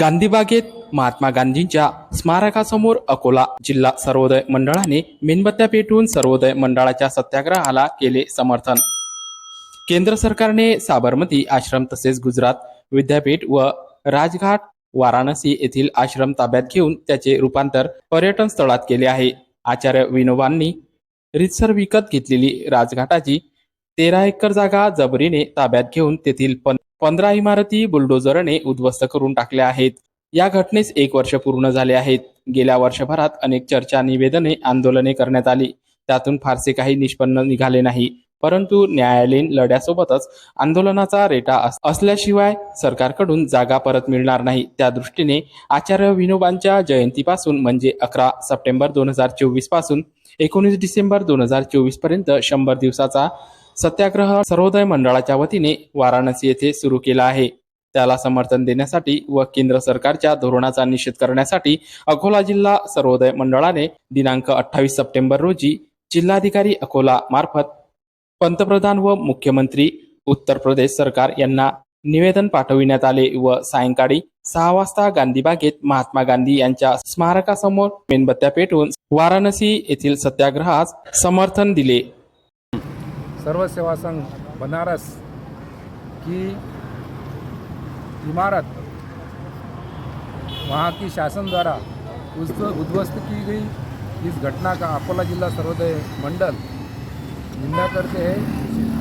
गांधीबागेत महात्मा गांधींच्या स्मारकासमोर अकोला जिल्हा सर्वोदय मंडळाने मेणबत्त्या पेटवून सर्वोदय मंडळाच्या सत्याग्रहाला केले समर्थन. केंद्र सरकारने साबरमती आश्रम तसेच गुजरात विद्यापीठ व राजघाट वाराणसी येथील आश्रम ताब्यात घेऊन त्याचे रूपांतर पर्यटन स्थळात केले आहे. आचार्य विनोबांनी रितसर विकत घेतलेली राजघाटाची तेरा एकर जागा जबरीने ताब्यात घेऊन तेथील पं- पंधरा इमारती बुलडोझरने उद्ध्वस्त करून टाकल्या आहेत. या घटनेस एक वर्ष पूर्ण झाले आहेत. गेल्या वर्षभरात अनेक चर्चा निवेदने आंदोलने करण्यात आली. त्यातून फारसे काही निष्पन्न निघाले नाही. परंतु न्यायालयीन लढ्यासोबतच आंदोलनाचा रेटा अस- असल्याशिवाय सरकारकडून जागा परत मिळणार नाही. त्या दृष्टीने आचार्य विनोबांच्या जयंतीपासून म्हणजे अकरा सप्टेंबर दोन हजार चोवीसपासून एकोणीस डिसेंबर दोन हजार चोवीसपर्यंत शंभर दिवसाचा सत्याग्रह सर्वोदय मंडळाच्या वतीने वाराणसी येथे सुरू केला आहे. त्याला समर्थन देण्यासाठी व केंद्र सरकारच्या धोरणाचा निषेध करण्यासाठी अकोला जिल्हा सर्वोदय मंडळाने दिनांक अठ्ठावीस सप्टेंबर रोजी जिल्हाधिकारी अकोला मार्फत पंतप्रधान व मुख्यमंत्री उत्तर प्रदेश सरकार यांना निवेदन पाठविण्यात आले व सायंकाळी सहा वाजता गांधीबागेत महात्मा गांधी यांच्या स्मारकासमोर मेणबत्त्या पेटवून वाराणसी येथील सत्याग्रहास समर्थन दिले. सर्व सेवा संघ बनारस की इमारत वहाँ की शासन द्वारा उस- उद्ध्वस्त की गई इस घटना का अकोला जिला सर्वोदय मंडल निंदा करते हैं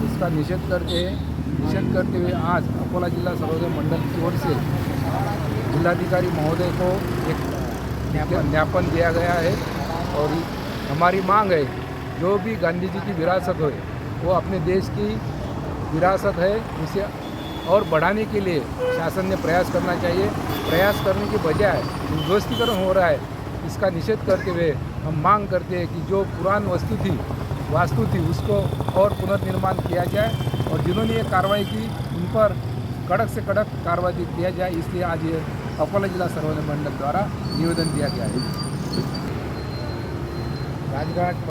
उसका निषेध करते हैं। निषेध करते हुए आज अकोला जिला सर्वोदय मंडल की ओर से जिलाधिकारी महोदय को एक ज्ञापन ज्ञापन दिया गया है और हमारी मांग है जो भी गांधी जी की विरासत हो वो अपने देश की विरासत है उसे और बढ़ाने के लिए शासन ने प्रयास करना चाहिए। प्रयास करने के बजाय उद्ध्वस्तीकरण हो रहा है, इसका निषेध करते हुए हम मांग करते हैं कि जो पुरान वस्तु थी, वास्तु थी, उसको और पुनर्निर्माण किया जाए और जिन्होंने ये कार्रवाई की, उन पर कड़क से कड़क कार्रवाई किया जाए। इसलिए आज ये अकोला जिला सर्वोदय मंडल द्वारा निवेदन दिया गया है। राजघाट